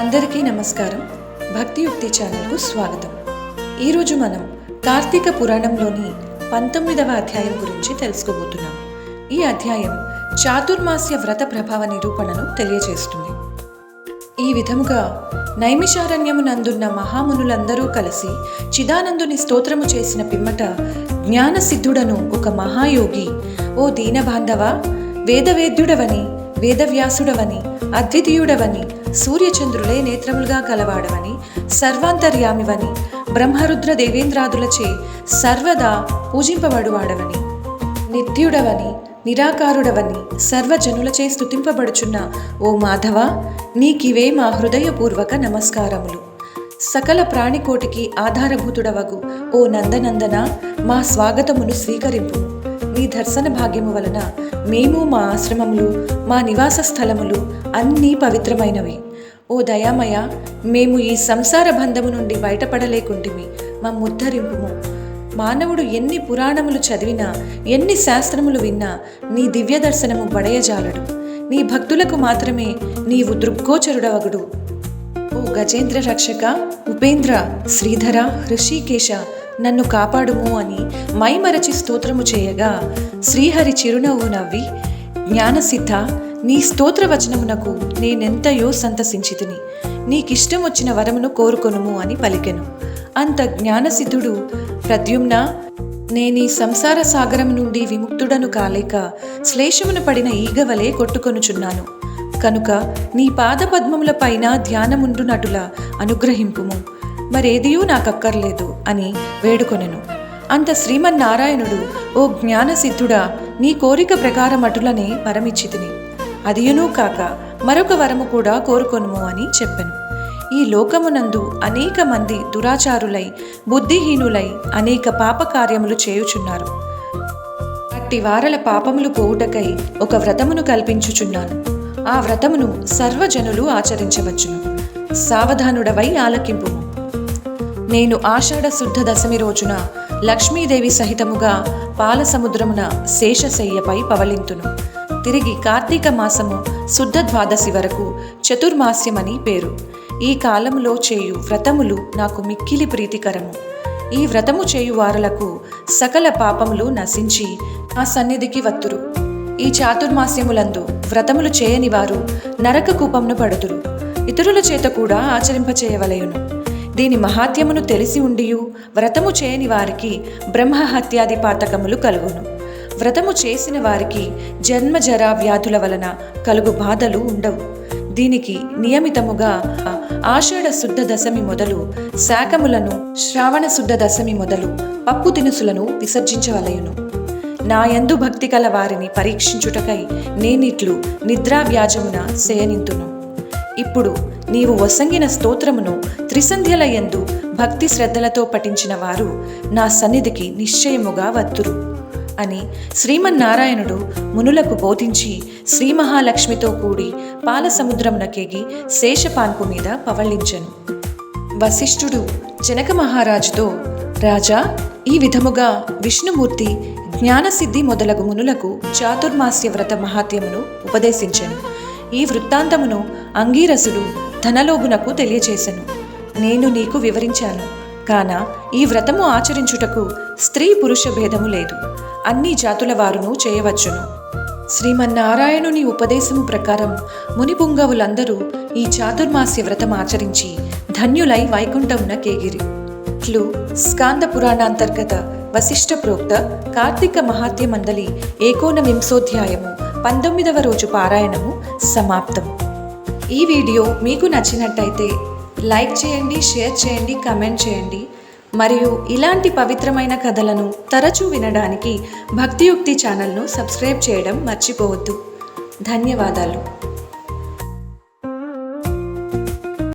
అందరికీ నమస్కారం. భక్తియుక్తి ఛానల్కు స్వాగతం. ఈరోజు మనం కార్తీక పురాణంలోని పంతొమ్మిదవ అధ్యాయం గురించి తెలుసుకోబోతున్నాం. ఈ అధ్యాయం చాతుర్మాస్య వ్రత ప్రభావ నిరూపణను తెలియజేస్తుంది. ఈ విధముగా నైమిషారణ్యమునందున్న మహామునులందరూ కలిసి చిదానందుని స్తోత్రము చేసిన పిమ్మట జ్ఞానసిద్ధుడను ఒక మహాయోగి ఓ దీనబాంధవ వేదవేద్యుడవని వేదవ్యాసుడవని అద్వితీయుడవని సూర్యచంద్రులే నేత్రములుగా కలవాడవని సర్వాంతర్యామివని బ్రహ్మరుద్ర దేవేంద్రాదులచే సర్వదా పూజింపబడువాడవని నిత్యుడవని నిరాకారుడవని సర్వజనులచే స్తుతింపబడుచున్న ఓ మాధవ నీకివే మా హృదయపూర్వక నమస్కారములు. సకల ప్రాణికోటికి ఆధారభూతుడవగు ఓ నందనందన మా స్వాగతమును స్వీకరింపు. నీ దర్శన భాగ్యము వలన మేము మా ఆశ్రమములు మా నివాస స్థలములు అన్నీ పవిత్రమైనవి. ఓ దయామయ మేము ఈ సంసార బంధము నుండి బయటపడలేకుంటిమి మా ముద్ధరింపుము మానవుడు ఎన్ని పురాణములు చదివినా ఎన్ని శాస్త్రములు విన్నా నీ దివ్య దర్శనము బడయజాలడు. నీ భక్తులకు మాత్రమే నీవు దృగ్గోచరుడవగుడు. ఓ గజేంద్ర రక్షక ఉపేంద్ర శ్రీధర హృషికేశ నన్ను కాపాడుము అని మైమరచి స్తోత్రము చేయగా శ్రీహరి చిరునవ్వు నవ్వి జ్ఞానసిద్ధ నీ స్తోత్రవచనమునకు నేనెంతయో సంతసించితిని. నీకిష్టం వచ్చిన వరమును కోరుకొనుము అని పలికెను. అంత జ్ఞానసిద్ధుడు ప్రద్యుమ్న నేనీ సంసార సాగరం నుండి విముక్తుడను కాలేక శ్లేషమును పడిన ఈగవలే కొట్టుకొనుచున్నాను. కనుక నీ పాదపద్మముల పైన ధ్యానముండునటుల అనుగ్రహింపుము. మరేదియూ నాకక్కర్లేదు అని వేడుకొనెను. అంత శ్రీమన్నారాయణుడు ఓ జ్ఞానసిద్ధుడా నీ కోరిక ప్రకారం అటులనే వరమిచ్చితిని. అదియునూ కాక మరొక వరము కూడా కోరుకొనుము అని చెప్పెను. ఈ లోకమునందు అనేక మంది దురాచారులై బుద్ధిహీనులై అనేక పాపకార్యములు చేయుచున్నారు. అట్టి వారల పాపములు పోవుటకై ఒక వ్రతమును కల్పించుచున్నాను. ఆ వ్రతమును సర్వజనులు ఆచరించవచ్చును. సావధానుడవై ఆలకింపుము. నేను ఆషాఢ శుద్ధ దశమి రోజున లక్ష్మీదేవి సహితముగా పాల సముద్రమున శేషశయ్యపై పవలింతును తిరిగి కార్తీక మాసము శుద్ధ ద్వాదశి వరకు చతుర్మాస్యమని పేరు. ఈ కాలములో చేయు వ్రతములు నాకు మిక్కిలి ప్రీతికరము. ఈ వ్రతము చేయు వారులకు సకల పాపములు నశించి ఆ సన్నిధికి వత్తురు. ఈ చాతుర్మాస్యములందు వ్రతములు చేయని వారు నరక కూపమును పడుతురు. ఇతరుల చేత కూడా ఆచరింపచేయవలయును దీని మహాత్యమును తెలిసి ఉండియు వ్రతము చేయని వారికి బ్రహ్మహత్యాది పాతకములు కలుగును. వ్రతము చేసిన వారికి జన్మజర వ్యాధుల వలన కలుగు బాధలు ఉండవు. దీనికి నియమితముగా ఆషాఢ శుద్ధ దశమి మొదలు శాకములను శ్రావణ శుద్ధ దశమి మొదలు పప్పు దినుసులను విసర్జించవలయును నా యందు భక్తి కల వారిని పరీక్షించుటకై నేనిట్లు నిద్రావ్యాజమున శయనింతును. ఇప్పుడు నీవు వసంగిన స్తోత్రమును త్రిసంధ్యల యందు భక్తి శ్రద్ధలతో పఠించిన వారు నా సన్నిధికి నిశ్చయముగా వత్తురు అని శ్రీమన్నారాయణుడు మునులకు బోధించి శ్రీ మహాలక్ష్మితో కూడి పాలసముద్రమునకేగి శేషపాన్పు మీద పవళించెను. వశిష్ఠుడు జనక మహారాజుతో రాజా ఈ విధముగా విష్ణుమూర్తి జ్ఞానసిద్ధి మొదలగు మునులకు చాతుర్మాస్య వ్రత మహాత్యమును ఉపదేశించెను. ఈ వృత్తాంతమును అంగీరసుడు ధనలోభునకు తెలియచేశను నేను నీకు వివరించాను. కాన ఈ వ్రతము ఆచరించుటకు స్త్రీ పురుష భేదము లేదు. అన్ని జాతుల వారును చేయవచ్చును. శ్రీమన్నారాయణుని ఉపదేశము ప్రకారం మునిపుంగవులందరూ ఈ చాతుర్మాస్య వ్రతం ఆచరించి ధన్యులై వైకుంఠమున కేగిరి. ఇట్లు స్కాంద పురాణాంతర్గత వశిష్ఠ ప్రోక్త కార్తీక మహాత్య మండలి ఏకోనవింశోధ్యాయము పంతొమ్మిదవ రోజు పారాయణము సమాప్తం. ఈ వీడియో మీకు నచ్చినట్టయితే లైక్ చేయండి షేర్ చేయండి కమెంట్ చేయండి. మరియు ఇలాంటి పవిత్రమైన కథలను తరచూ వినడానికి భక్తియుక్తి ఛానల్ను సబ్స్క్రైబ్ చేయడం మర్చిపోవద్దు. ధన్యవాదాలు.